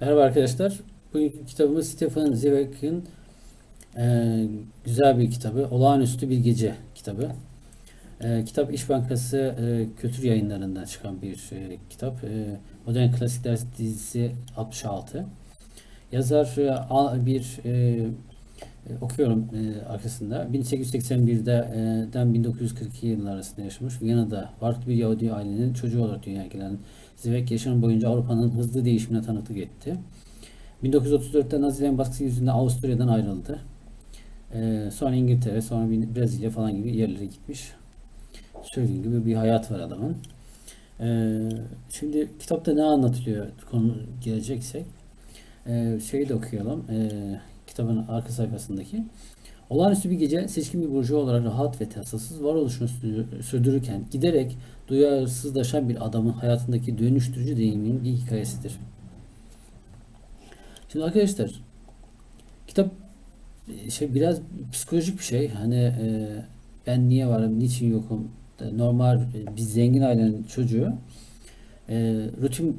Merhaba arkadaşlar. Bugünkü kitabımız Stefan Zweig'in e, güzel bir kitabı. Olağanüstü Bir Gece kitabı. E, kitap İş Bankası e, Kültür Yayınları'ndan çıkan bir e, kitap. E, Modern Klasikler dizisi 66. Yazar e, bir e, okuyorum e, arkasında. 1881'den 1942 yılları arasında yaşamış. Viyana'da farklı bir Yahudi ailenin çocuğu olarak dünyaya gelen Zweig yaşamı boyunca Avrupa'nın hızlı değişimine tanıklık etti. 1934'te Nazilerin baskısı yüzünden Avusturya'dan ayrıldı. Ee, sonra İngiltere, sonra Brezilya falan gibi yerlere gitmiş. Söylediğim gibi bir hayat var adamın. Ee, şimdi kitapta ne anlatılıyor konu geleceksek. Ee, şeyi de okuyalım. Ee, kitabın arka sayfasındaki. Olağanüstü bir gece seçkin bir burcu olarak rahat ve tasasız varoluşunu sürdür- sürdürürken giderek duyarsızlaşan bir adamın hayatındaki dönüştürücü deneyiminin bir hikayesidir. Şimdi arkadaşlar kitap e, şey biraz psikolojik bir şey. Hani e, ben niye varım, niçin yokum? E, Normal e, bir zengin ailenin çocuğu e, rutin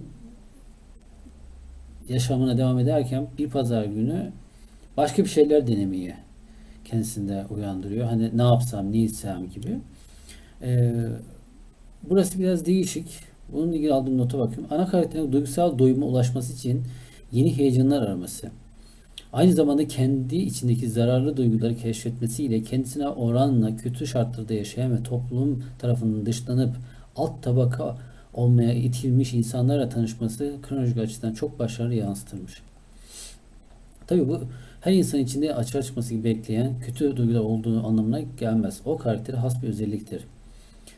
yaşamına devam ederken bir pazar günü başka bir şeyler denemeyi kendisinde uyandırıyor. Hani ne yapsam, ne içsem gibi. E, burası biraz değişik. Bununla ilgili aldığım nota bakıyorum. Ana karakterin duygusal doyuma ulaşması için yeni heyecanlar araması. Aynı zamanda kendi içindeki zararlı duyguları keşfetmesiyle kendisine oranla kötü şartlarda yaşayan ve toplum tarafından dışlanıp alt tabaka olmaya itilmiş insanlarla tanışması kronolojik açıdan çok başarılı yansıtılmış. Tabii bu her insan içinde açığa çıkması gibi bekleyen kötü duygular olduğu anlamına gelmez. O karaktere has bir özelliktir.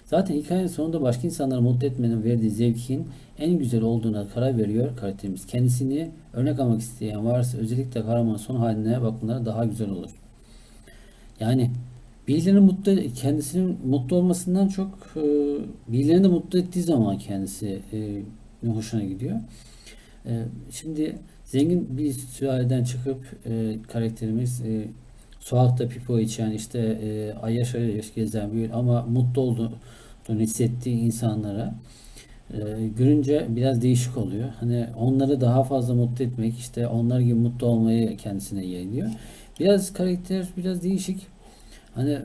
Zaten hikayenin sonunda başka insanları mutlu etmenin verdiği zevkin en güzel olduğuna karar veriyor karakterimiz. Kendisini örnek almak isteyen varsa özellikle kahramanın son haline bakmaları daha güzel olur. Yani birilerinin mutlu kendisinin mutlu olmasından çok e, birilerini de mutlu ettiği zaman kendisi e, hoşuna gidiyor. E, şimdi zengin bir sülaleden çıkıp e, karakterimiz e, sokakta pipo içen işte e, ayyaş ayyaş gezen bir ama mutlu olduğunu hissettiği insanlara e, görünce biraz değişik oluyor. Hani onları daha fazla mutlu etmek işte onlar gibi mutlu olmayı kendisine yeğliyor. Biraz karakter biraz değişik. Hani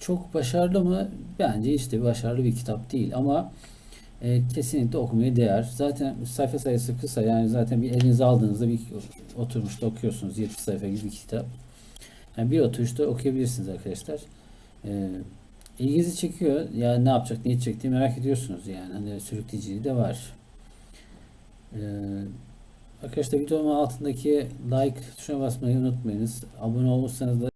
çok başarılı mı? Bence işte başarılı bir kitap değil ama e, kesinlikle okumaya değer. Zaten sayfa sayısı kısa yani zaten bir elinize aldığınızda bir oturmuşta okuyorsunuz 70 sayfa gibi bir kitap. Yani bir oturuşta okuyabilirsiniz arkadaşlar. E, ilginizi çekiyor. Yani ne yapacak, ne edecek diye merak ediyorsunuz yani. Hani sürükleyiciliği de var. E, arkadaşlar videomun altındaki like tuşuna basmayı unutmayınız. Abone olursanız da